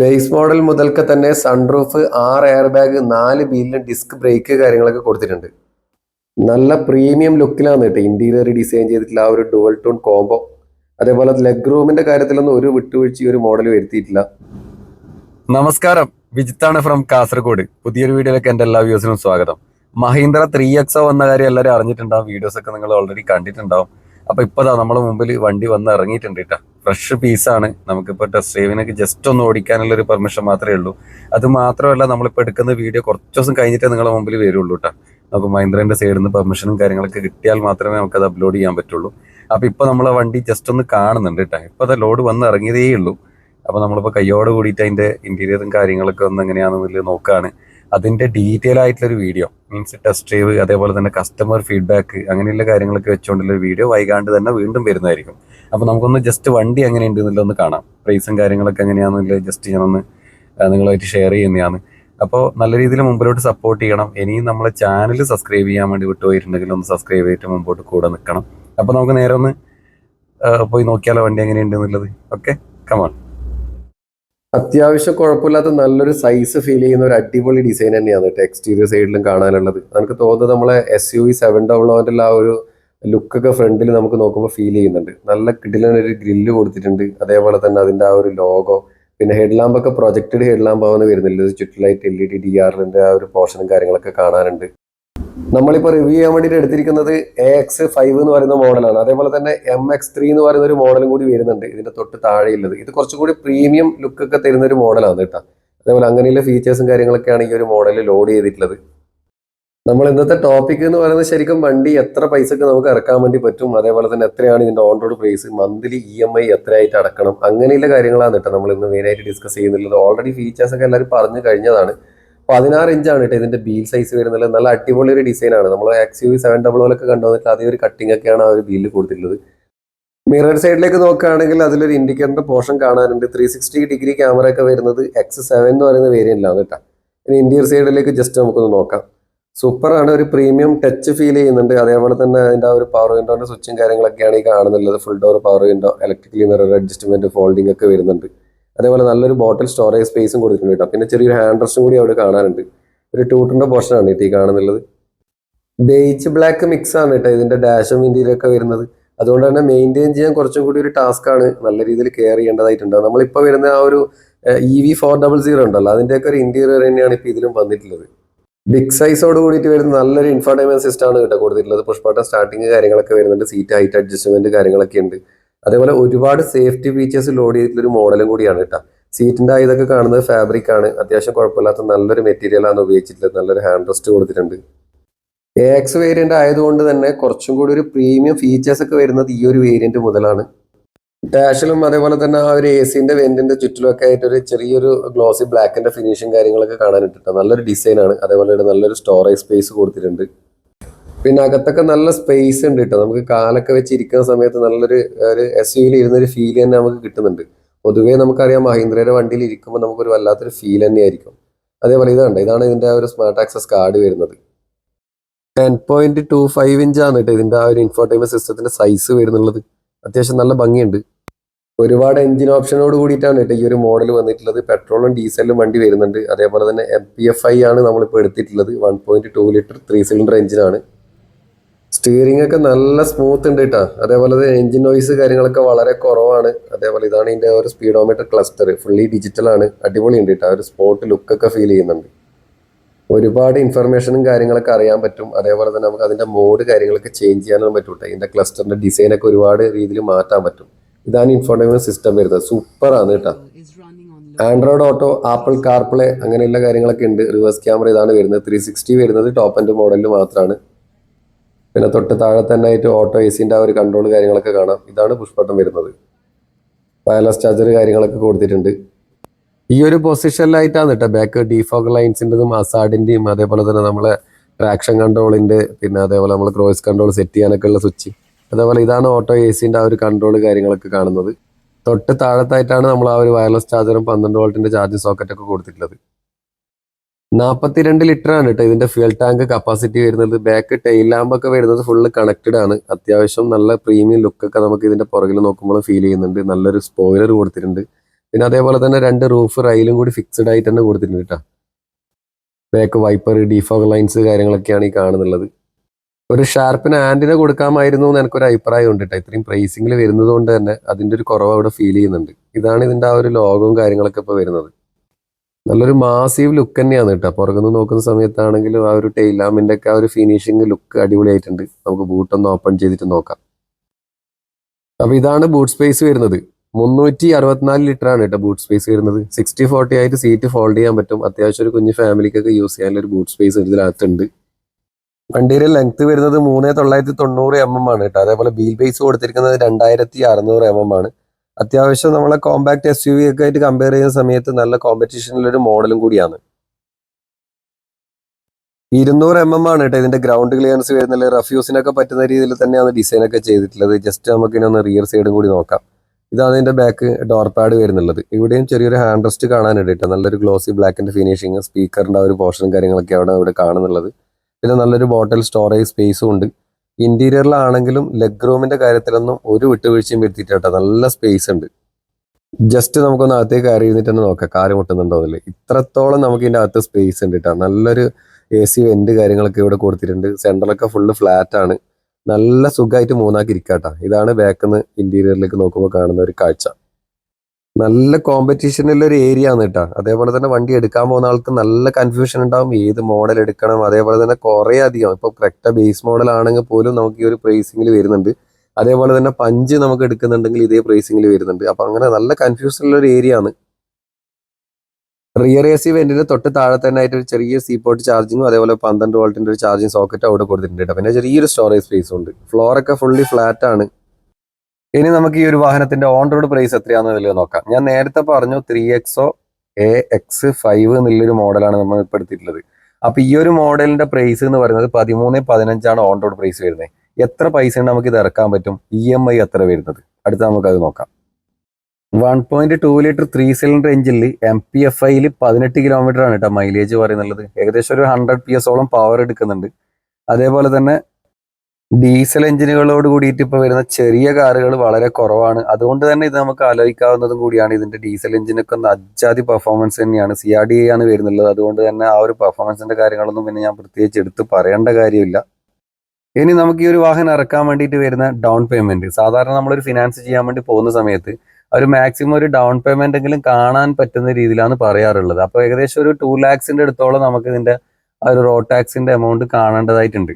Base model മുതൽക്ക് തന്നെ sunroof ആറ് എയർ ബാഗ് നാല് വീലിന് ഡിസ്ക് ബ്രേക്ക് കാര്യങ്ങളൊക്കെ കൊടുത്തിട്ടുണ്ട്. നല്ല പ്രീമിയം ലുക്കിലാണ് കേട്ടോ ഇന്റീരിയർ ഡിസൈൻ ചെയ്തിട്ടുള്ള ആ ഒരു ഡുവൽ ടൂൺ കോംബോ അതേപോലെ ലെഗ് റൂമിന്റെ കാര്യത്തിലൊന്നും ഒരു വിട്ടുവീഴ്ച ഒരു മോഡൽ വരുത്തിയിട്ടില്ല. നമസ്കാരം. വിജിത്താണ് ഫ്രം കാസർഗോഡ്. പുതിയൊരു വീഡിയോയിലേക്ക് എന്റെ എല്ലാ വ്യൂസിനും സ്വാഗതം. മഹീന്ദ്ര ത്രീ എക്സോ വന്ന കാര്യം എല്ലാവരും അറിഞ്ഞിട്ടുണ്ടാവും. വീഡിയോസ് ഒക്കെ നിങ്ങൾ ഓൾറെഡി കണ്ടിട്ടുണ്ടാവും. അപ്പൊ ഇപ്പതാ നമ്മളെ മുമ്പിൽ വണ്ടി വന്ന് ഇറങ്ങിയിട്ടുണ്ട് കേട്ടോ ഫ്രഷ് പീസാണ് നമുക്കിപ്പോൾ ടെസ്റ്റ് ഡ്രൈവിനൊക്കെ ജസ്റ്റ് ഒന്ന് ഓടിക്കാനുള്ള ഒരു പെർമിഷൻ മാത്രമേ ഉള്ളൂ. അത് മാത്രമല്ല നമ്മളിപ്പോൾ എടുക്കുന്ന വീഡിയോ കുറച്ച് ദിവസം കഴിഞ്ഞിട്ടേ നിങ്ങളെ മുമ്പിൽ വരുള്ളൂ കേട്ടോ നമുക്ക് മഹീന്ദ്രന്റെ സൈഡിൽ നിന്ന് പെർമിഷനും കാര്യങ്ങളൊക്കെ കിട്ടിയാൽ മാത്രമേ നമുക്ക് അത് അപ്ലോഡ് ചെയ്യാൻ പറ്റുള്ളൂ. അപ്പൊ ഇപ്പൊ നമ്മളെ വണ്ടി ജസ്റ്റ് ഒന്ന് കാണുന്നുണ്ട് കേട്ടോ ഇപ്പൊ അത് ലോഡ് വന്ന് ഇറങ്ങിയതേ ഉള്ളൂ അപ്പൊ നമ്മളിപ്പോ കയ്യോട് കൂടിയിട്ട് അതിന്റെ ഇന്റീരിയറും കാര്യങ്ങളൊക്കെ ഒന്ന് എങ്ങനെയാണെന്നില്ല നോക്കുകയാണ് അതിന്റെ ഡീറ്റെയിൽ ആയിട്ടുള്ള ഒരു വീഡിയോ മീൻസ് ടെസ്റ്റ് ഡ്രൈവ് അതേപോലെ തന്നെ കസ്റ്റമർ ഫീഡ്ബാക്ക് അങ്ങനെയുള്ള കാര്യങ്ങളൊക്കെ വെച്ചുകൊണ്ടുള്ള വീഡിയോ വൈകാണ്ട് തന്നെ വീണ്ടും വരുന്നതായിരിക്കും. അപ്പൊ നമുക്കൊന്ന് ജസ്റ്റ് വണ്ടി എങ്ങനെയുണ്ട് എന്നുള്ള ഒന്ന് കാണാം. പ്രൈസും കാര്യങ്ങളൊക്കെ എങ്ങനെയാണെന്നില്ല ജസ്റ്റ് ഞാനൊന്ന് നിങ്ങളുമായിട്ട് ഷെയർ ചെയ്യുന്നതാണ്. അപ്പോൾ നല്ല രീതിയിൽ മുമ്പിലോട്ട് സപ്പോർട്ട് ചെയ്യണം. ഇനിയും നമ്മളെ ചാനൽ സബ്സ്ക്രൈബ് ചെയ്യാൻ വേണ്ടി വിട്ടുപോയിട്ടുണ്ടെങ്കിൽ ഒന്ന് സബ്സ്ക്രൈബ് ചെയ്തിട്ട് മുമ്പോട്ട് കൂടെ നിൽക്കണം. അപ്പോൾ നമുക്ക് നേരെ ഒന്ന് പോയി നോക്കിയാലോ വണ്ടി എങ്ങനെയുണ്ട് എന്നുള്ളത് ഓക്കെ കമാൺ അത്യാവശ്യം കുഴപ്പമില്ലാത്ത നല്ലൊരു സൈസ് ഫീൽ ചെയ്യുന്ന ഒരു അടിപൊളി ഡിസൈൻ തന്നെയാണ് എക്സ്റ്റീരിയർ സൈഡിലും കാണാനുള്ളത്. നമുക്ക് തോന്നുന്നത് നമ്മളെ S U V seven double ഓന്റെ ആ ഒരു ലുക്കൊക്കെ ഫ്രണ്ടിൽ നമുക്ക് നോക്കുമ്പോൾ ഫീൽ ചെയ്യുന്നുണ്ട്. നല്ല കിടിലൊരു ഗ്രില്ല് കൊടുത്തിട്ടുണ്ട്. അതേപോലെ തന്നെ അതിന്റെ ആ ഒരു ലോഗോ പിന്നെ ഹെഡ് ഒക്കെ പ്രൊജക്റ്റഡ് ഹെഡ് ലാമ്പ് ആവുന്ന വരുന്നില്ല? ചുറ്റിലായിട്ട് എൽ ഇ ഡി ഡി ആറിന്റെ ആ ഒരു പോർഷനും കാര്യങ്ങളൊക്കെ കാണാനുണ്ട്. നമ്മളിപ്പോൾ റിവ്യൂ ചെയ്യാൻ വേണ്ടിയിട്ട് എടുത്തിരിക്കുന്നത് എ എക്സ് ഫൈവ് എന്ന് പറയുന്ന മോഡലാണ് അതേപോലെ തന്നെ എം എക്സ് ത്രീ എന്ന് പറയുന്ന ഒരു മോഡലും കൂടി വരുന്നുണ്ട്. ഇതിന്റെ തൊട്ട് താഴെയുള്ളത്. ഇത് കുറച്ചുകൂടി പ്രീമിയം ലുക്കൊക്കെ തരുന്ന ഒരു മോഡലാണ് കേട്ടോ. അതേപോലെ അങ്ങനെയുള്ള ഫീച്ചേഴ്സും കാര്യങ്ങളൊക്കെയാണ് ഈ ഒരു മോഡലിൽ ലോഡ് ചെയ്തിട്ടുള്ളത്. നമ്മൾ ഇന്നത്തെ ടോപ്പിക് എന്ന് പറയുന്നത് ശരിക്കും വണ്ടി എത്ര പൈസക്ക് നമുക്ക് ഇറക്കാൻ വേണ്ടി പറ്റും? അതേപോലെ തന്നെ എത്രയാണ് ഇതിന്റെ on road price monthly E M I എത്രയായിട്ട് അടക്കണം? അങ്ങനെയുള്ള കാര്യങ്ങളാണ് കേട്ടോ നമ്മൾ ഇന്ന് മെയിനായിട്ട് ഡിസ്കസ് ചെയ്യുന്നുള്ളത് ഓൾറെഡി ഫീച്ചേഴ്സ് ഒക്കെ എല്ലാവരും പറഞ്ഞു കഴിഞ്ഞതാണ്. പതിനാറ് ഇഞ്ചാണ് കേട്ടോ ഇതിന്റെ ബീൽ സൈസ് വരുന്നത്. നല്ല അടിപൊളി ഒരു ഡിസൈൻ ആണ്. നമ്മൾ എക്സ് യു സെവൻ ഡബിൾ ഒക്കെ കണ്ടുവന്നിട്ട് അതേ ഒരു കട്ടിംഗ് ഒക്കെയാണ് ആ ഒരു ബീലിൽ കൊടുത്തിട്ടുള്ളത്. മിറർ സൈഡിലേക്ക് നോക്കുകയാണെങ്കിൽ അതിലൊരു ഇൻഡിക്കേറ്റർ പോർഷൻ കാണാനുണ്ട്. ത്രീ സിക്സ്റ്റി ഡിഗ്രി ക്യാമറ ഒക്കെ വരുന്നത് എക്സ് സെവൻ എന്ന് പറയുന്ന വേരിയന്റിലാണ് കേട്ടോ. ഇനി ഇന്റീരിയർ സൈഡിലേക്ക് ജസ്റ്റ് നമുക്കൊന്ന് നോക്കാം. സൂപ്പറാണ് ഒരു പ്രീമിയം ടച്ച് ഫീൽ ചെയ്യുന്നുണ്ട്. അതേപോലെ തന്നെ അതിന്റെ ആ ഒരു പവർ വിൻഡോന്റെ സ്വിച്ചും കാര്യങ്ങളൊക്കെയാണ് ഈ കാണുന്നുള്ളത് full door power window electrically mirror adjustment folding ഒക്കെ വരുന്നുണ്ട്. അതേപോലെ നല്ലൊരു ബോട്ടിൽ സ്റ്റോറേജ് സ്പേസും കൊടുത്തിട്ടുണ്ട് കേട്ടോ പിന്നെ ചെറിയൊരു ഹാൻഡ് റെസ്റ്റും കൂടി അവിടെ കാണാനുണ്ട്. ഒരു ടൂട്ടിന്റെ പോർഷനാണ് കേട്ടോ ഈ കാണുന്നുള്ളത്. ബേച്ച് ബ്ലാക്ക് മിക്സ് ആണ് കേട്ടോ ഇതിന്റെ ഡാഷും ഇന്ത്യയിലൊക്കെ വരുന്നത്. അതുകൊണ്ട് തന്നെ മെയിന്റെയിൻ ചെയ്യാൻ കുറച്ചും കൂടി ഒരു ടാസ്ക് ആണ് നല്ല രീതിയിൽ കെയർ ചെയ്യേണ്ടതായിട്ടുണ്ട്. നമ്മളിപ്പോൾ വരുന്ന ആ ഒരു E V four double zero ഉണ്ടല്ലോ അതിന്റെയൊക്കെ ഒരു ഇന്റീരിയർ തന്നെയാണ് ഇപ്പോൾ ഇതിലും വന്നിട്ടുള്ളത്. ബിഗ് സൈസോട് കൂടിയിട്ട് വരുന്ന നല്ലൊരു ഇൻഫർടൈൻമെന്റ് സിസ്റ്റമാണ് കേട്ടോ കൊടുത്തിട്ടുള്ളത്. പുഷ്പാട്ട സ്റ്റാർട്ടിങ് കാര്യങ്ങളൊക്കെ വരുന്നുണ്ട്. സീറ്റ് ഹൈറ്റ് അഡ്ജസ്റ്റ്മെന്റ് കാര്യങ്ങളൊക്കെ ഉണ്ട്. അതേപോലെ ഒരുപാട് സേഫ്റ്റി ഫീച്ചേഴ്സ് ലോഡ് ചെയ്തിട്ടുള്ള ഒരു മോഡലും കൂടിയാണ് കേട്ടോ സീറ്റിന്റെ ഇതൊക്കെ കാണുന്നത് ഫാബ്രിക് ആണ്. അത്യാവശ്യം കുഴപ്പമില്ലാത്ത നല്ലൊരു മെറ്റീരിയൽ ആണ് ഉപയോഗിച്ചിട്ടുള്ളത്. നല്ലൊരു ഹാൻഡ് റെസ്റ്റ് കൊടുത്തിട്ടുണ്ട്. എ എക്സ് വേരിയന്റ് ആയതുകൊണ്ട് തന്നെ കുറച്ചും കൂടി ഒരു പ്രീമിയം ഫീച്ചേഴ്സ് ഒക്കെ വരുന്നത് ഈ ഒരു വേരിയന്റ് മുതലാണ്. ഡാഷിലും അതേപോലെ തന്നെ ആ ഒരു എ സിന്റെ വെന്റിന്റെ ചുറ്റിലൊക്കെ ആയിട്ട് ഒരു ചെറിയൊരു ഗ്ലോസി ബ്ലാക്കിന്റെ ഫിനിഷും കാര്യങ്ങളൊക്കെ കാണാനിട്ടുണ്ട് നല്ലൊരു ഡിസൈൻ ആണ്. അതേപോലെ നല്ലൊരു സ്റ്റോറേജ് സ്പേസ് കൊടുത്തിട്ടുണ്ട്. പിന്നെ അകത്തൊക്കെ നല്ല സ്പേസ് ഉണ്ട് കേട്ടോ നമുക്ക് കാലൊക്കെ വെച്ച് ഇരിക്കുന്ന സമയത്ത് നല്ലൊരു ഒരു എസ് യുയിൽ ഇരുന്നൊരു ഫീൽ തന്നെ നമുക്ക് കിട്ടുന്നുണ്ട്. പൊതുവേ നമുക്കറിയാം മഹീന്ദ്രയുടെ വണ്ടിയിൽ ഇരിക്കുമ്പോൾ നമുക്കൊരു വല്ലാത്തൊരു ഫീൽ തന്നെയായിരിക്കും. അതേപോലെ ഇതാണ് ഇതാണ് ഇതിന്റെ ഒരു സ്മാർട്ട് ആക്സസ് കാർഡ് വരുന്നത്. ടെൻ പോയിന്റ് ടു ഫൈവ് ഇഞ്ചാണ് കേട്ടോ ഇതിന്റെ ആ ഒരു ഇൻഫോർട്ടൈൻമെന്റ് സിസ്റ്റത്തിന്റെ സൈസ് വരുന്നുള്ളത്. അത്യാവശ്യം നല്ല ഭംഗിയുണ്ട്. ഒരുപാട് എഞ്ചിൻ ഓപ്ഷനോട് കൂടിയിട്ടാണ് കേട്ടോ ഈ ഒരു മോഡൽ വന്നിട്ടുള്ളത്. പെട്രോളും ഡീസലും വണ്ടി വരുന്നുണ്ട്. അതേപോലെ തന്നെ എം പി എഫ് ഐ ആണ് നമ്മളിപ്പോൾ എടുത്തിട്ടുള്ളത്. One point two litre three cylinder എഞ്ചിനാണ് സ്റ്റിയറിംഗ് ഒക്കെ നല്ല സ്മൂത്ത് ഉണ്ട് കേട്ടോ അതേപോലെ എഞ്ചിൻ നോയ്സ് കാര്യങ്ങളൊക്കെ വളരെ കുറവാണ്. അതേപോലെ ഇതാണ് ഇതിന്റെ ഒരു സ്പീഡോമീറ്റർ ക്ലസ്റ്റർ ഫുള്ളി ഡിജിറ്റൽ ആണ്. അടിപൊളി ഉണ്ട് കേട്ടോ ഒരു സ്പോട്ട് ലുക്കൊക്കെ ഫീൽ ചെയ്യുന്നുണ്ട്. ഒരുപാട് ഇൻഫർമേഷനും കാര്യങ്ങളൊക്കെ അറിയാൻ പറ്റും. അതേപോലെ തന്നെ നമുക്ക് അതിന്റെ മോഡ് കാര്യങ്ങളൊക്കെ ചേഞ്ച് ചെയ്യാനും പറ്റും കേട്ടോ ഇതിന്റെ ക്ലസ്റ്ററിന്റെ ഡിസൈനൊക്കെ ഒരുപാട് രീതിയിൽ മാറ്റാൻ പറ്റും. ഇതാണ് ഇൻഫോർമേഷൻ സിസ്റ്റം വരുന്നത്. സൂപ്പറാണ് കേട്ടോ ആൻഡ്രോയിഡ് ഓട്ടോ ആപ്പിൾ കാർപ്ലേ അങ്ങനെയുള്ള കാര്യങ്ങളൊക്കെ ഉണ്ട്. റിവേഴ്സ് ക്യാമറ ഇതാണ് വരുന്നത്. ത്രീ സിക്സ്റ്റി വരുന്നത് ടോപ്പ് ആൻഡ് മോഡലിൽ മാത്രമാണ് പിന്നെ തൊട്ട് താഴെ തന്നെ ആയിട്ട് ഓട്ടോ എ സിന്റെ ആ ഒരു കൺട്രോൾ കാര്യങ്ങളൊക്കെ കാണാം. ഇതാണ് പുഷ്പട്ടം വരുന്നത്. വയർലെസ് ചാർജർ കാര്യങ്ങളൊക്കെ കൊടുത്തിട്ടുണ്ട്. ഈ ഒരു പൊസിഷനിലായിട്ടാണ് കേട്ടോ ബാക്ക് ഡിഫോഗ് ലൈൻസിന്റെതും അസാഡിന്റെയും അതേപോലെ തന്നെ നമ്മളെ ട്രാക്ഷൻ കൺട്രോളിന്റെ പിന്നെ അതേപോലെ നമ്മൾ ക്രോസ് കൺട്രോൾ സെറ്റ് ചെയ്യാനൊക്കെ ഉള്ള സ്വിച്ച് അതേപോലെ ഇതാണ് ഓട്ടോ എ സിന്റെ ആ ഒരു കൺട്രോൾ കാര്യങ്ങളൊക്കെ കാണുന്നത്. തൊട്ട് താഴത്തായിട്ടാണ് നമ്മൾ ആ ഒരു വയർലെസ് ചാർജറും പന്ത്രണ്ട് വോൾട്ടിന്റെ ചാർജിങ് സോക്കറ്റൊക്കെ കൊടുത്തിട്ടുള്ളത്. നാൽപ്പത്തിരണ്ട് ലിറ്റർ ആണ് കേട്ടോ ഇതിന്റെ ഫ്യൂൽ ടാങ്ക് കപ്പാസിറ്റി വരുന്നത്. ബാക്ക് ടെയിൽ ലാമ്പ് ഒക്കെ വരുന്നത് ഫുള്ള് കണക്റ്റഡ് ആണ്. അത്യാവശ്യം നല്ല പ്രീമിയം ലുക്ക് ഒക്കെ നമുക്ക് ഇതിന്റെ പുറകിൽ നോക്കുമ്പോൾ ഫീൽ ചെയ്യുന്നുണ്ട്. നല്ലൊരു സ്പോയിലർ കൊടുത്തിട്ടുണ്ട്. പിന്നെ അതേപോലെ തന്നെ രണ്ട് റൂഫ് റൈലും കൂടി ഫിക്സഡ് ആയിട്ട് തന്നെ കൊടുത്തിട്ടുണ്ട് കേട്ടോ ബാക്ക് വൈപ്പർ ഡിഫോഗ് ലൈൻസ് കാര്യങ്ങളൊക്കെയാണ് ഈ കാണുന്നുള്ളത്. ഒരു ഷാർപ്പിന് ആന്റിന കൊടുക്കാമായിരുന്നു എന്ന് എനിക്കൊരു അഭിപ്രായം ഉണ്ട് കേട്ടോ ഇത്രയും പ്രൈസിംഗിൽ വരുന്നത് കൊണ്ട് തന്നെ അതിന്റെ ഒരു കുറവ് അവിടെ ഫീൽ ചെയ്യുന്നുണ്ട്. ഇതാണ് ഇതിന്റെ ആ ഒരു ലോഗവും കാര്യങ്ങളൊക്കെ ഇപ്പോൾ വരുന്നത്. നല്ലൊരു മാസീവ് ലുക്ക് തന്നെയാണ് കേട്ടോ. പുറകുനിന്ന് നോക്കുന്ന സമയത്താണെങ്കിലും ആ ഒരു ടൈലാമിന്റെ ഒക്കെ ആ ഒരു ഫിനിഷിങ് ലുക്ക് അടിപൊളിയായിട്ടുണ്ട്. നമുക്ക് ബൂട്ടൊന്ന് ഓപ്പൺ ചെയ്തിട്ട് നോക്കാം. അപ്പോൾ ഇതാണ് ബൂട്ട് സ്പേസ് വരുന്നത്. മുന്നൂറ്റി അറുപത്തിനാല് ലിറ്റർ ആണ് കേട്ടോ ബൂട്ട് സ്പേസ് വരുന്നത്. സിക്സ്റ്റി ഫോർട്ടി ആയിട്ട് സീറ്റ് ഫോൾഡ് ചെയ്യാൻ പറ്റും. അത്യാവശ്യം ഒരു കുഞ്ഞ് ഫാമിലിക്കൊക്കെ യൂസ് ചെയ്യാനുള്ള ഒരു ബൂട്ട് സ്പേസ് ഇതിനകത്തുണ്ട്. വണ്ടിയുടെ ലെങ്ത് വരുന്നത് മൂന്ന് തൊള്ളായിരത്തി തൊണ്ണൂറ് എം എം ആണ് കേട്ടോ. അതേപോലെ ബീൽ ബേസ് കൊടുത്തിരിക്കുന്നത് രണ്ടായിരത്തി അറുന്നൂറ് എം എം ആണ്. അത്യാവശ്യം നമ്മളെ കോമ്പാക്ട് എസ് യു വി ഒക്കെ ആയിട്ട് കമ്പയർ ചെയ്യുന്ന സമയത്ത് നല്ല കോമ്പറ്റീഷനിലൊരു മോഡലും കൂടിയാണ്. ഇരുന്നൂറ് എം എം ആണ് കേട്ടോ ഇതിന്റെ ഗ്രൗണ്ട് ക്ലിയറൻസ് വരുന്നില്ല റഫ്യൂസിനൊക്കെ പറ്റുന്ന രീതിയിൽ തന്നെയാണ് ഡിസൈൻ ഒക്കെ ചെയ്തിട്ടുള്ളത്. ജസ്റ്റ് നമുക്ക് ഇനി ഒന്ന് റിയർ സൈഡും കൂടി നോക്കാം. ഇതാണ് ഇതിന്റെ ബാക്ക് ഡോർ പാഡ് വരുന്നുള്ളത്. ഇവിടെയും ചെറിയൊരു ഹാൻഡ് റെസ്റ്റ് കാണാനുണ്ട് കേട്ടോ. നല്ലൊരു ഗ്ലോസി ബ്ലാക്കിന്റെ ഫിനിഷിങ് സ്പീക്കറിന്റെ ആ ഒരു പോർഷനും കാര്യങ്ങളൊക്കെ അവിടെ ഇവിടെ കാണുന്നുള്ളത്. പിന്നെ നല്ലൊരു ബോട്ടിൽ സ്റ്റോറേജ് സ്പേസും ഉണ്ട്. ഇന്റീരിയറിലാണെങ്കിലും ലെഗ് റൂമിന്റെ കാര്യത്തിലൊന്നും ഒരു വിട്ടുവീഴ്ചയും വരുത്തിയിട്ട് നല്ല സ്പേസ് ഉണ്ട്. ജസ്റ്റ് നമുക്കൊന്ന് അകത്തേക്ക് കയറി ഇരുന്നിട്ട് തന്നെ നോക്കാം. കാൽ മുട്ടുന്നുണ്ടോ എന്നല്ലേ ഇത്രത്തോളം നമുക്ക് ഇതിന്റെ അകത്ത് സ്പേസ് ഉണ്ട് കേട്ടോ. നല്ലൊരു എ സി വെന്റ് കാര്യങ്ങളൊക്കെ ഇവിടെ കൊടുത്തിട്ടുണ്ട്. സെന്ററിലൊക്കെ ഫുള്ള് ഫ്ലാറ്റ് ആണ്. നല്ല സുഖമായിട്ട് മൂന്നാക്കി ഇരിക്കാട്ടോ ഇതാണ് ബാക്കിൽ നിന്ന് ഇന്റീരിയറിലേക്ക് നോക്കുമ്പോൾ കാണുന്ന ഒരു കാഴ്ച. നല്ല കോമ്പറ്റീഷനുള്ള ഒരു ഏരിയ ആണ് കേട്ടോ അതേപോലെ തന്നെ വണ്ടി എടുക്കാൻ പോകുന്ന ആൾക്ക് നല്ല കൺഫ്യൂഷൻ ഉണ്ടാവും. ഏത് മോഡൽ എടുക്കണം? അതേപോലെ തന്നെ കുറേ അധികം ഇപ്പൊ കറക്റ്റ് ബേസ് മോഡൽ ആണെങ്കിൽ പോലും നമുക്ക് ഈ ഒരു പ്രൈസിംഗിൽ വരുന്നുണ്ട്. അതേപോലെ തന്നെ പഞ്ച് നമുക്ക് എടുക്കുന്നുണ്ടെങ്കിൽ ഇതേ പ്രൈസിംഗിൽ വരുന്നുണ്ട്. അപ്പൊ അങ്ങനെ നല്ല കൺഫ്യൂഷൻ ഉള്ള ഒരു ഏരിയ ആണ്. റിയർ എ സി വെന്റിന്റെ തൊട്ട് താഴെ തന്നെ ആയിട്ട് ഒരു ചെറിയ സീ പോർട്ട് ചാർജിങ്ങും അതേപോലെ പന്ത്രണ്ട് വോൾട്ടിന്റെ ഒരു ചാർജിങ് സോക്കറ്റ് അവിടെ കൊടുത്തിട്ടുണ്ട് പിന്നെ ചെറിയൊരു സ്റ്റോറേജ് സ്പേസ് ഉണ്ട്. ഫ്ലോറൊക്കെ ഫുള്ളി ഫ്ലാറ്റ് ആണ്. ഇനി നമുക്ക് ഈ ഒരു വാഹനത്തിന്റെ ഓൺ റോഡ് പ്രൈസ് എത്രയാണെന്ന് നോക്കാം. ഞാൻ നേരത്തെ പറഞ്ഞു three XO A X five എന്നുള്ളൊരു മോഡലാണ് നമ്മൾ എടുത്തിട്ടുള്ളത്. അപ്പൊ ഈ ഒരു മോഡലിന്റെ പ്രൈസ് എന്ന് പറയുന്നത് പതിമൂന്ന് പതിനഞ്ചാണ് ഓൺ റോഡ് പ്രൈസ് വരുന്നത്. എത്ര പൈസ നമുക്ക് ഇത് ഇറക്കാൻ പറ്റും? ഇ എം ഐ എത്ര വരുന്നത്? അടുത്ത അത് നോക്കാം. One point two litre three cylinder എഞ്ചിനിൽ എം പി എഫ് ഐയിൽ പതിനെട്ട് കിലോമീറ്റർ ആണ് കേട്ടോ മൈലേജ് പറയുന്നുള്ളത്. ഏകദേശം ഒരു ഹൺഡ്രഡ് പി എസ് ഓളം പവർ എടുക്കുന്നുണ്ട്. അതേപോലെ തന്നെ ഡീസൽ എഞ്ചിനുകളോട് കൂടിയിട്ട് ഇപ്പോൾ വരുന്ന ചെറിയ കാറുകൾ വളരെ കുറവാണ്. അതുകൊണ്ട് തന്നെ ഇത് നമുക്ക് ആലോചിക്കാവുന്നതും കൂടിയാണ് ഇതിന്റെ ഡീസൽ എഞ്ചിനൊക്കെ ഒന്ന് അജാതി പെർഫോമൻസ് തന്നെയാണ്. സി ആർ ഡി ആണ് വരുന്നുള്ളത്. അതുകൊണ്ട് തന്നെ ആ ഒരു പെർഫോമൻസിന്റെ കാര്യങ്ങളൊന്നും പിന്നെ ഞാൻ പ്രത്യേകിച്ച് എടുത്ത് പറയേണ്ട കാര്യമില്ല. ഇനി നമുക്ക് ഈ ഒരു വാഹനം ഇറക്കാൻ വേണ്ടിയിട്ട് വരുന്ന ഡൗൺ പേയ്മെന്റ് സാധാരണ നമ്മളൊരു ഫിനാൻസ് ചെയ്യാൻ വേണ്ടി പോകുന്ന സമയത്ത് ഒരു മാക്സിമം ഒരു ഡൗൺ പേയ്മെന്റ് എങ്കിലും കാണാൻ പറ്റുന്ന രീതിയിലാണ് പറയാറുള്ളത്. അപ്പോൾ ഏകദേശം ഒരു ടു ലാക്സിന്റെ അടുത്തോളം നമുക്ക് ഇതിന്റെ ആ ഒരു റോഡ് ടാക്സിന്റെ എമൗണ്ട് കാണേണ്ടതായിട്ടുണ്ട്.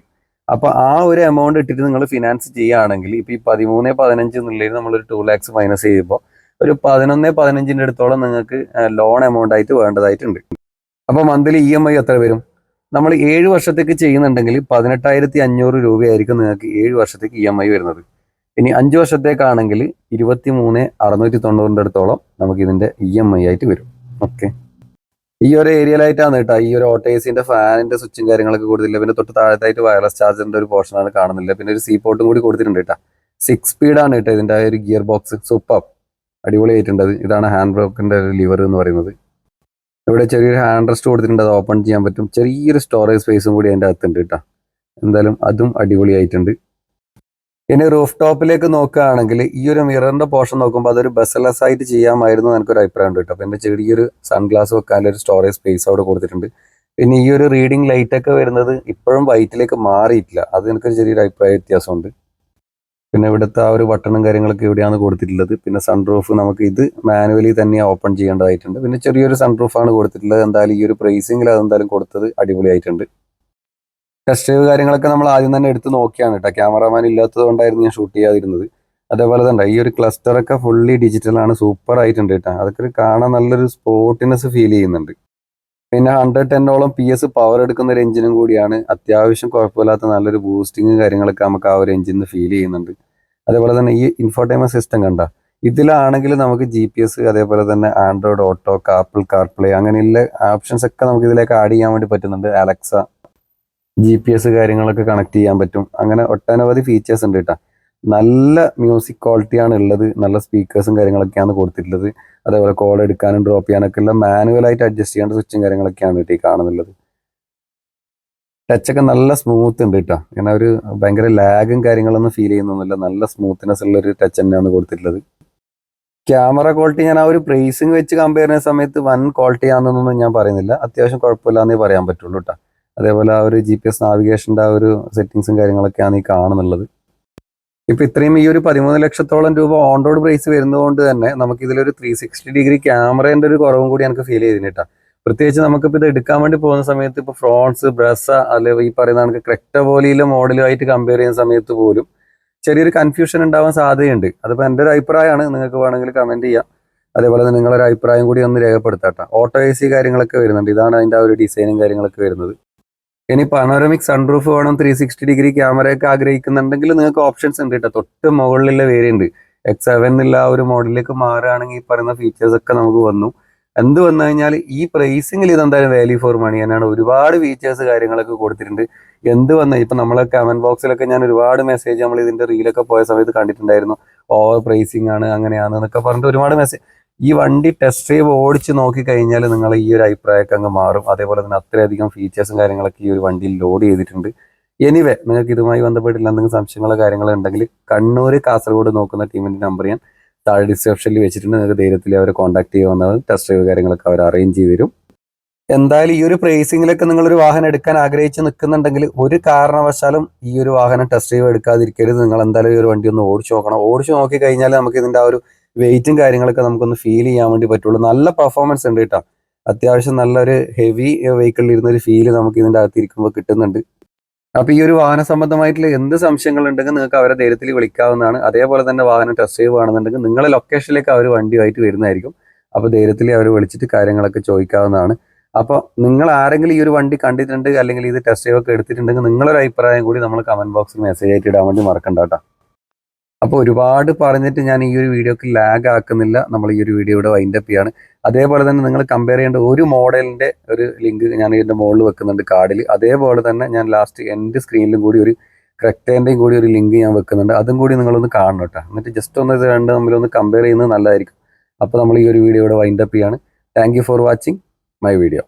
അപ്പൊ ആ ഒരു എമൗണ്ട് ഇട്ടിട്ട് നിങ്ങൾ ഫിനാൻസ് ചെയ്യുകയാണെങ്കിൽ ഇപ്പൊ ഈ പതിമൂന്ന് പതിനഞ്ച് എന്നുള്ളതിൽ ഒരു ടു ലാക്സ് മൈനസ് ചെയ്യുമ്പോൾ ഒരു പതിനൊന്ന് പതിനഞ്ചിന്റെ അടുത്തോളം നിങ്ങൾക്ക് ലോൺ എമൗണ്ട് ആയിട്ട് വേണ്ടതായിട്ടുണ്ട്. അപ്പൊ മന്ത്ലി ഇ എം ഐ എത്ര വരും? നമ്മൾ ഏഴ് വർഷത്തേക്ക് ചെയ്യുന്നുണ്ടെങ്കിൽ പതിനെട്ടായിരത്തി അഞ്ഞൂറ് രൂപയായിരിക്കും നിങ്ങൾക്ക് ഏഴ് വർഷത്തേക്ക് ഇ എം ഐ വരുന്നത്. ഇനി അഞ്ച് വർഷത്തേക്കാണെങ്കിൽ ഇരുപത്തി മൂന്ന് അറുന്നൂറ്റി തൊണ്ണൂറിന്റെ അടുത്തോളം നമുക്ക് ഇതിന്റെ ഇ എം ഐ ആയിട്ട് വരും. ഓക്കെ ഈ ഒരു ഏരിയയിലായിട്ടാണ് കേട്ടോ. ഈ ഒരു ഓട്ടോ എ സിന്റെ ഫാനിന്റെ സ്വിച്ചും കാര്യങ്ങളൊക്കെ കൊടുത്തില്ല പിന്നെ തൊട്ട് താഴത്തായിട്ട് വയർലെസ് ചാർജറിന്റെ ഒരു പോർഷൻ ആണ് കാണുന്നില്ല. പിന്നെ ഒരു സീ പോർട്ടും കൂടി കൊടുത്തിട്ടുണ്ട് കേട്ടോ. സിക്സ് സ്പീഡാണ് കേട്ടോ ഇതിന്റെ ഒരു ഗിയർ ബോക്സ് സൂപ്പർ അടിപൊളിയായിട്ടുണ്ട് ഇതാണ് ഹാൻഡ് ബ്രോക്കിന്റെ ഒരു ലിവർ എന്ന് പറയുന്നത്. ഇവിടെ ചെറിയൊരു ഹാൻഡ് റെസ്റ്റ് കൊടുത്തിട്ടുണ്ട്. അത് ഓപ്പൺ ചെയ്യാൻ പറ്റും. ചെറിയൊരു സ്റ്റോറേജ് സ്പേസും കൂടി അതിന്റെ അകത്തുണ്ട് കേട്ടോ. എന്തായാലും അതും അടിപൊളിയായിട്ടുണ്ട്. ഇനി റൂഫ് ടോപ്പിലേക്ക് നോക്കുകയാണെങ്കിൽ ഈ ഒരു മിററിന്റെ പോർഷൻ നോക്കുമ്പോൾ അതൊരു ബസ്സലെസ് ആയിട്ട് ചെയ്യാമായിരുന്നു എനിക്ക് എനിക്കൊരു അഭിപ്രായം ഉണ്ട് കേട്ടോ. പിന്നെ ചെറിയൊരു സൺഗ്ലാസ് വെക്കാനുള്ള ഒരു സ്റ്റോറേജ് സ്പേസ് അവിടെ കൊടുത്തിട്ടുണ്ട്. പിന്നെ ഈ ഒരു റീഡിംഗ് ലൈറ്റ് ഒക്കെ വരുന്നത് ഇപ്പോഴും വൈറ്റിലേക്ക് മാറിയിട്ടില്ല. അത് എനിക്കൊരു ചെറിയൊരു അഭിപ്രായ വ്യത്യാസമുണ്ട്. പിന്നെ ഇവിടുത്തെ ആ ഒരു ബട്ടണും കാര്യങ്ങളൊക്കെ ഇവിടെയാണ് കൊടുത്തിട്ടുള്ളത്. പിന്നെ സൺറൂഫ് നമുക്ക് ഇത് മാനുവലി തന്നെ ഓപ്പൺ ചെയ്യേണ്ടതായിട്ടുണ്ട്. പിന്നെ ചെറിയൊരു സൺറൂഫാണ് കൊടുത്തിട്ടുള്ളത്. എന്തായാലും ഈ ഒരു പ്രൈസിങ്ങിൽ അതെന്തായാലും കൊടുത്തത് അടിപൊളിയായിട്ടുണ്ട്. ടെസ്റ്റ് ഡ്രൈവ് കാര്യങ്ങളൊക്കെ നമ്മൾ ആദ്യം തന്നെ എടുത്ത് നോക്കിയാണ് കേട്ടോ ക്യാമറമാൻ ഇല്ലാത്തത് കൊണ്ടായിരുന്നു ഞാൻ ഷൂട്ട് ചെയ്യാതിരുന്നത്. അതേപോലെ തന്നെ ഈ ഒരു ക്ലസ്റ്റർ ഒക്കെ ഫുള്ളി ഡിജിറ്റൽ ആണ് സൂപ്പർ ആയിട്ടുണ്ട് കേട്ടോ അതൊക്കെ കാണാൻ നല്ലൊരു സ്പോർട്ടിനെസ് ഫീൽ ചെയ്യുന്നുണ്ട്. പിന്നെ ഹൺഡ്രഡ് ടെന്നോളം പി എസ് പവർ എടുക്കുന്ന ഒരു എഞ്ചിനും കൂടിയാണ്. അത്യാവശ്യം കുഴപ്പമില്ലാത്ത നല്ലൊരു ബൂസ്റ്റിങ് കാര്യങ്ങളൊക്കെ നമുക്ക് ആ ഒരു എഞ്ചിന് ഫീൽ ചെയ്യുന്നുണ്ട്. അതേപോലെ തന്നെ ഈ ഇൻഫോർടൈൻമെന്റ് സിസ്റ്റം കണ്ട ഇതിലാണെങ്കിൽ നമുക്ക് ജി പി എസ് അതേപോലെ തന്നെ ആൻഡ്രോയിഡ് ഓട്ടോ കാപ്പിൾ കാർപ്ലേ അങ്ങനെയുള്ള ഓപ്ഷൻസ് ഒക്കെ നമുക്ക് ഇതിലേക്ക് ആഡ് ചെയ്യാൻ വേണ്ടി പറ്റുന്നുണ്ട്. അലക്സ ജി പി എസ് കാര്യങ്ങളൊക്കെ കണക്ട് ചെയ്യാൻ പറ്റും. അങ്ങനെ ഒട്ടനവധി ഫീച്ചേഴ്സ് ഉണ്ട് കേട്ടോ നല്ല മ്യൂസിക് ക്വാളിറ്റിയാണ് ഉള്ളത്. നല്ല സ്പീക്കേഴ്സും കാര്യങ്ങളൊക്കെയാണ് കൊടുത്തിട്ടുള്ളത്. അതേപോലെ കോൾ എടുക്കാനും ഡ്രോപ്പ് ചെയ്യാനൊക്കെ ഉള്ള മാനുവലായിട്ട് അഡ്ജസ്റ്റ് ചെയ്യേണ്ട സ്വിച്ചും കാര്യങ്ങളൊക്കെയാണ് കേട്ടോ കാണുന്നുള്ളത്. ടച്ചൊക്കെ നല്ല സ്മൂത്ത് ഉണ്ട് കേട്ടോ ഇങ്ങനെ ഒരു ഭയങ്കര ലാഗും കാര്യങ്ങളൊന്നും ഫീൽ ചെയ്യുന്നൊന്നുമില്ല. നല്ല സ്മൂത്ത്നെസ് ഉള്ള ഒരു ടച്ച് തന്നെയാണ് കൊടുത്തിട്ടുള്ളത്. ക്യാമറ ക്വാളിറ്റി ഞാൻ ആ ഒരു പ്രൈസിങ് വെച്ച് കമ്പയർ ചെയ്യുന്ന സമയത്ത് വൻ ക്വാളിറ്റി ആണെന്നൊന്നും ഞാൻ പറയുന്നില്ല. അത്യാവശ്യം കുഴപ്പമില്ലാന്നേ പറയാൻ പറ്റുള്ളൂ കേട്ടോ അതേപോലെ ആ ഒരു ജി പി എസ് നാവിഗേഷന്റെ ആ ഒരു സെറ്റിങ്സും കാര്യങ്ങളൊക്കെയാണ് ഈ കാണുന്നുള്ളത്. ഇപ്പോൾ ഇത്രയും ഈ ഒരു പതിമൂന്ന് ലക്ഷത്തോളം രൂപ ഓൺ റോഡ് പ്രൈസ് വരുന്നതുകൊണ്ട് തന്നെ നമുക്ക് ഇതിലൊരു ത്രീ സിക്സ്റ്റി ഡിഗ്രി ക്യാമറേന്റെ ഒരു കുറവും കൂടി എനിക്ക് ഫീൽ ചെയ്തിട്ടാണ് പ്രത്യേകിച്ച് നമുക്കിപ്പോൾ ഇത് എടുക്കാൻ വേണ്ടി പോകുന്ന സമയത്ത് ഇപ്പോൾ ഫ്രോൺസ് ബ്രസ അല്ലെങ്കിൽ ഈ പറയുന്ന കണക്ക് ക്രെക്ട പോലെയുള്ള മോഡലുമായിട്ട് കമ്പയർ ചെയ്യുന്ന സമയത്ത് പോലും ചെറിയൊരു കൺഫ്യൂഷൻ ഉണ്ടാവാൻ സാധ്യതയുണ്ട്. അതിപ്പോൾ എന്റെ ഒരു അഭിപ്രായമാണ്. നിങ്ങൾക്ക് വേണമെങ്കിൽ കമന്റ് ചെയ്യാം. അതേപോലെ നിങ്ങളൊരു അഭിപ്രായം കൂടി ഒന്ന് രേഖപ്പെടുത്താട്ടോ ഓട്ടോ എ സി കാര്യങ്ങളൊക്കെ വരുന്നുണ്ട്. ഇതാണ് അതിന്റെ ആ ഒരു ഡിസൈനും കാര്യങ്ങളൊക്കെ വരുന്നത്. ഇനി പനോരമിക് സൺറൂഫ് വേണം ത്രീ സിക്സ്റ്റി ഡിഗ്രി ക്യാമറയൊക്കെ ആഗ്രഹിക്കുന്നുണ്ടെങ്കിൽ നിങ്ങൾക്ക് ഓപ്ഷൻസ് ഉണ്ട് കേട്ടോ. തൊട്ട് മുകളിലുള്ള വേരിയന്റ് എക്സ് സെവൻ എന്നുള്ള ആ ഒരു മോഡലിലേക്ക് മാറുകയാണെങ്കിൽ ഈ പറയുന്ന ഫീച്ചേഴ്സ് ഒക്കെ നമുക്ക് വന്നു. എന്ത് വന്നു കഴിഞ്ഞാൽ ഈ പ്രൈസിങ്ങിൽ ഇതെന്തായാലും വാല്യൂ ഫോർ മണി തന്നെയാണ്. ഒരുപാട് ഫീച്ചേഴ്സ് കാര്യങ്ങളൊക്കെ കൊടുത്തിട്ടുണ്ട്. എന്ത് വന്നാൽ ഇപ്പൊ നമ്മളെ കമന്റ് ബോക്സിലൊക്കെ ഞാൻ ഒരുപാട് മെസ്സേജ് നമ്മൾ ഇതിന്റെ റീലൊക്കെ പോയ സമയത്ത് കണ്ടിട്ടുണ്ടായിരുന്നു. ഓവർ പ്രൈസിംഗ് ആണ് അങ്ങനെയാണെന്നൊക്കെ പറഞ്ഞിട്ട് ഒരുപാട് മെസ്സേജ് ഈ വണ്ടി ടെസ്റ്റ് ഡ്രൈവ് ഓടിച്ച് നോക്കി കഴിഞ്ഞാൽ നിങ്ങൾ ഈ ഒരു അഭിപ്രായമൊക്കെ അങ്ങ് മാറും. അതേപോലെ തന്നെ അത്രയധികം ഫീച്ചേഴ്സും കാര്യങ്ങളൊക്കെ ഈ ഒരു വണ്ടിയിൽ ലോഡ് ചെയ്തിട്ടുണ്ട്. എനിവേ നിങ്ങൾക്ക് ഇതുമായി ബന്ധപ്പെട്ടില്ല എന്തെങ്കിലും സംശയങ്ങളോ കാര്യങ്ങളോ ഉണ്ടെങ്കിൽ കണ്ണൂർ കാസർഗോഡ് നോക്കുന്ന ടീമിന്റെ നമ്പർ ഞാൻ താഴെ ഡിസ്ക്രിപ്ഷനിൽ വെച്ചിട്ടുണ്ട്. നിങ്ങൾക്ക് ധൈര്യത്തിൽ അവരെ കോൺടാക്ട് ചെയ്യാവുന്നതാണ് ടെസ്റ്റ് ഡ്രൈവ് കാര്യങ്ങളൊക്കെ അവർ അറേഞ്ച് ചെയ്ത് തരും. എന്തായാലും ഈ ഒരു പ്രൈസിങ്ങിലൊക്കെ നിങ്ങളൊരു വാഹനം എടുക്കാൻ ആഗ്രഹിച്ച് നിൽക്കുന്നുണ്ടെങ്കിൽ ഒരു കാരണവശാലും ഈ ഒരു വാഹനം ടെസ്റ്റ് ഡ്രൈവ് എടുക്കാതിരിക്കരുത്. നിങ്ങൾ എന്തായാലും ഈ ഒരു വണ്ടി ഒന്ന് ഓടിച്ചു നോക്കണം. ഓടിച്ചു നോക്കി കഴിഞ്ഞാൽ നമുക്ക് ഇതിന്റെ ആ ഒരു വെയിറ്റും കാര്യങ്ങളൊക്കെ നമുക്കൊന്ന് ഫീൽ ചെയ്യാൻ വേണ്ടി പറ്റുള്ളൂ. നല്ല പെർഫോമൻസ് ഉണ്ട് കേട്ടോ. അത്യാവശ്യം നല്ലൊരു ഹെവി വെഹിക്കിളിൽ ഇരുന്ന ഒരു ഫീൽ നമുക്ക് ഇതിന്റെ അകത്ത് ഇരിക്കുമ്പോൾ കിട്ടുന്നുണ്ട്. അപ്പൊ ഈ ഒരു വാഹന സംബന്ധമായിട്ടുള്ള എന്ത് സംശയങ്ങൾ ഉണ്ടെങ്കിൽ നിങ്ങൾക്ക് അവരെ ധൈര്യത്തിൽ വിളിക്കാവുന്നതാണ്. അതേപോലെ തന്നെ വാഹനം ടെസ്റ്റ് ഡ്രൈവ് ആണെന്നുണ്ടെങ്കിൽ നിങ്ങളെ ലൊക്കേഷനിലേക്ക് അവർ വണ്ടിയുമായിട്ട് വരുന്നതായിരിക്കും. അപ്പൊ ധൈര്യത്തിൽ അവർ വിളിച്ചിട്ട് കാര്യങ്ങളൊക്കെ ചോദിക്കാവുന്നതാണ്. അപ്പോൾ നിങ്ങൾ ആരെങ്കിലും ഈ ഒരു വണ്ടി കണ്ടിട്ടുണ്ട് അല്ലെങ്കിൽ ഇത് ടെസ്റ്റ് ഡ്രൈവ് ഒക്കെ എടുത്തിട്ടുണ്ടെങ്കിൽ നിങ്ങളൊരു അഭിപ്രായം കൂടി നമ്മൾ കമന്റ് ബോക്സിൽ മെസ്സേജ് ആയിട്ട് ഇടാൻ വേണ്ടി മറക്കണ്ട കേട്ടോ. അപ്പോൾ ഒരുപാട് പറഞ്ഞിട്ട് ഞാൻ ഈ ഒരു വീഡിയോക്ക് ലാഗ് ആക്കുന്നില്ല. നമ്മൾ ഈ ഒരു വീഡിയോ ഇവിടെ വൈൻഡ് അപ്പ് ചെയ്യാണ്. അതേപോലെ തന്നെ നിങ്ങൾ കമ്പയർ ചെയ്യേണ്ട ഒരു മോഡലിന്റെ ഒരു ലിങ്ക് ഞാൻ ഇതിന്റെ മുകളിൽ വെക്കുന്നുണ്ട് കാർഡിൽ. അതേപോലെ തന്നെ ഞാൻ ലാസ്റ്റ് എന്റെ സ്ക്രീനിലും കൂടി ഒരു ക്രെക്ടേന്റെയും കൂടി ഒരു ലിങ്ക് ഞാൻ വെക്കുന്നുണ്ട്. അതും കൂടി നിങ്ങളൊന്ന് കാണണം കേട്ടോ. എന്നിട്ട് ജസ്റ്റ് ഒന്ന് ഇത് രണ്ട് തമ്മിലൊന്ന് കമ്പയർ ചെയ്യുന്നത് നല്ലതായിരിക്കും. അപ്പോൾ നമ്മൾ ഈ ഒരു വീഡിയോ ഇവിടെ വൈൻഡ് അപ്പ് ചെയ്യാണ്. Thank for watching my video